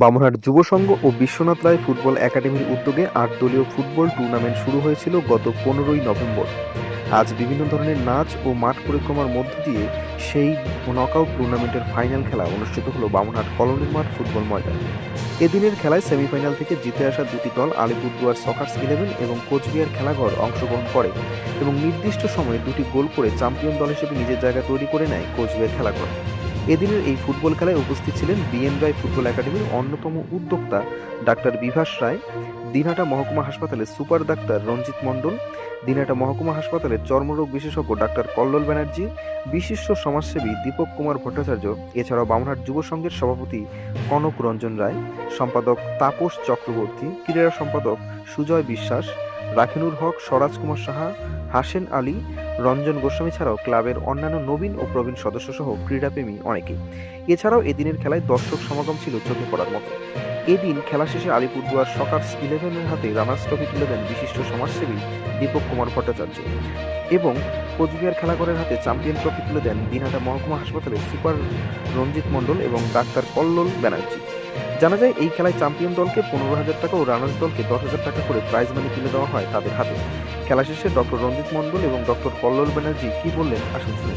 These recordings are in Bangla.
বামনহাট যুব সংঘ ও বিশ্বনাথ রায় ফুটবল একাডেমির উদ্যোগে আট দলীয় ফুটবল টুর্নামেন্ট শুরু হয়েছিল গত পনেরোই নভেম্বর। আজ বিভিন্ন ধরনের নাচ ও মাঠ পরিক্রমার মধ্য দিয়ে সেই নকআউট টুর্নামেন্টের ফাইনাল খেলা অনুষ্ঠিত হলো বামনহাট কলোনির মাঠ ফুটবল ময়দানে। এদিনের খেলায় সেমিফাইনাল থেকে জিতে আসা দুটি দল আলিপুরদুয়ার সকার্স ইলেভেন এবং কোচবিহার খেলাঘর অংশগ্রহণ করে এবং নির্দিষ্ট সময়ে দুটি গোল করে চ্যাম্পিয়ন দল হিসেবে নিজের জায়গা তৈরি করে নেয় কোচবিহার খেলাঘর। এদিনের এই ফুটবল খেলায় উপস্থিত ছিলেন বিএন রায় ফুটবল একাডেমির অন্যতম উদ্যোক্তা ডাক্তার বিভাস রায়, দিনহাটা মহকুমা হাসপাতালের সুপার ডাক্তার রঞ্জিত মণ্ডল, দিনহাটা মহকুমা হাসপাতালের চর্মরোগ বিশেষজ্ঞ ডাক্তার কল্লোল ব্যানার্জি, বিশিষ্ট সমাজসেবী দীপক কুমার ভট্টাচার্য, এছাড়াও বামনহাট যুব সংঘের সভাপতি কনক রঞ্জন রায়, সম্পাদক তাপস চক্রবর্তী, ক্রীড়া সম্পাদক সুজয় বিশ্বাস রাখিনুর হক, স্বরাজ কুমার সাহা, হাসেন আলী, রঞ্জন গোস্বামী ছাড়াও ক্লাবের অন্যান্য নবীন ও প্রবীণ সদস্যসহ ক্রীড়াপ্রেমী অনেকেই। এছাড়াও এদিনের খেলায় দর্শক সমাগম ছিল চোখে পড়ার মতো। এদিন খেলা শেষে আলিপুরদুয়ার সকার্স ইলেভেনের হাতে রানার্স ট্রফি তুলে দেন বিশিষ্ট সমাজসেবী দীপক কুমার ভট্টাচার্য। এবং কোচবিহার খেলাঘরের হাতে চ্যাম্পিয়ন ট্রফি তুলে দেন দিনহাটা মহকুমা হাসপাতালের সুপার রঞ্জিত মণ্ডল এবং ডাক্তার কল্লোল ব্যানার্জি। জানা যায়, এই খেলায় চ্যাম্পিয়ন দলকে পনেরো হাজার টাকা ও রানার্স দলকে দশ হাজার টাকা করে প্রাইজ মানি তুলে দেওয়া হয় তাদের হাতে খেলা শেষে ডক্টর রঞ্জিত মণ্ডল এবং ডক্টর কল্লোল ব্যানার্জি কী বললেন, আসুন শুনে।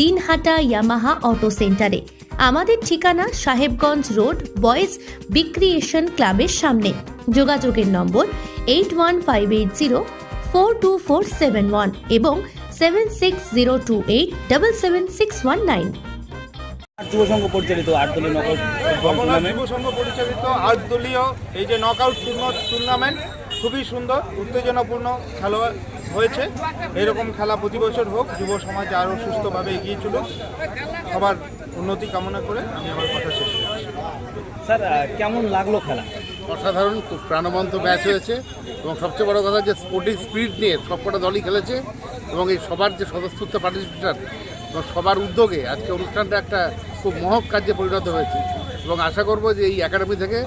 দিনহাটা ইয়ামাহা অটো সেন্টারে। আমাদের ঠিকানা সাহেবগঞ্জ রোড বয়েজ বিক্রিয়েশন ক্লাবের সামনে। যোগাযোগের নম্বর eight one five eight zero four two four seven one এবং seven six zero two eight double seven six one nine যুব সংঘ পরিচালিত আট দলীয় নকআউট যুব সংঘ পরিচালিত আট দলীয় এই যে নকআউট টুর্নামেন্ট খুবই সুন্দর উত্তেজনাপূর্ণ খেলা হয়েছে। এরকম খেলা প্রতি বছর হোক যুব সমাজ আরও সুস্থভাবে এগিয়ে চলুক। সবার উন্নতি কামনা করে আমি আমার কথা শেষ করছি। স্যার কেমন লাগল খেলা? অসাধারণ খুব প্রাণবন্ত ম্যাচ হয়েছে এবং সবচেয়ে বড় কথা যে স্পোর্টিং স্পিরিট নিয়ে সবকটা দলই খেলেছে এবং এই সবার যে স্বতঃস্ফূর্ত পার্টিসিপেশন এবং সবার উদ্যোগে আজকে অনুষ্ঠানটা একটা খুব মহৎ কার্যে পরিণত হয়েছে এবং আশা করব যে এই একাডেমি থেকে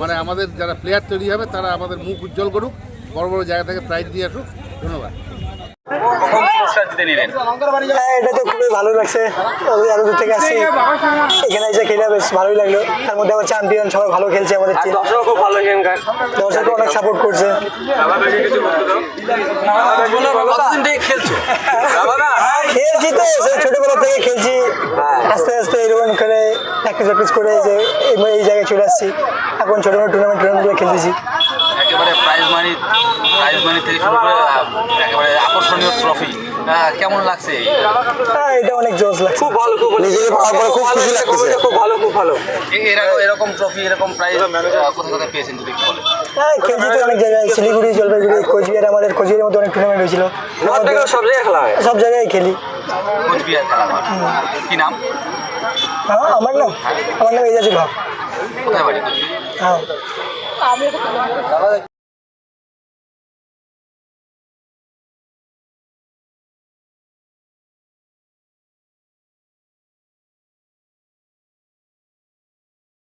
মানে আমাদের যারা প্লেয়ার তৈরি হবে, তারা আমাদের মুখ উজ্জ্বল করুক, বড় বড় জায়গা থেকে প্রাইজ দিয়ে আসুক। ধন্যবাদ। পুরস্কার জিতে নিলেন। হ্যাঁ এটা তো খুবই ভালো লাগছে। আমি এত দূর থেকে আসছি। এখানে এসে খেলে বেশ ভালোই লাগল। তার মধ্যে আমার চ্যাম্পিয়ন সবাই ভালো খেলছে আমাদের টিম দর্শক খুব ভালো এখানকার দর্শক অনেক সাপোর্ট করছে। থেকে খেলছো। তো। ছোটবেলা থেকে খেলছি। আস্তে আস্তে এরকম করে প্র্যাকটিস প্র্যাকটিস করে যে এই- এই জায়গায় চলে আসছি। এখন ছোটো ছোটো টুর্নামেন্ট টুর্নামেন্টগুলো খেলতেছি। একেবারে প্রাইজ মানি প্রাইজ মানি থেকে শুরু করে একেবারে আকর্ষণীয় ট্রফি কেমন লাগছে? হ্যাঁ এটা অনেক জোশ লাগছে। খুব ভালো খুব ভালো। খুব খুশি লাগছে খুব ভালো খুব ভালো। এরকম এরকম ট্রফি এরকম প্রাইজ কোথা কোথায় পেয়েছেন যদি বলেন? হ্যাঁ খেলছি তো অনেক জায়গায় শিলিগুড়ি জলপাইগুড়ি কোচবিহার আমাদের কোচবিহারের মধ্যে অনেক টুর্নামেন্ট হয়েছিল। সব জায়গায় খেলা হয়। সব জায়গায় খেলি। কোচবিহার খেলা হয়। কি নাম? হ্যাঁ আমার নাম? আমার নাম এজাজুল হক কোথায় বাড়ি? হ্যাঁ।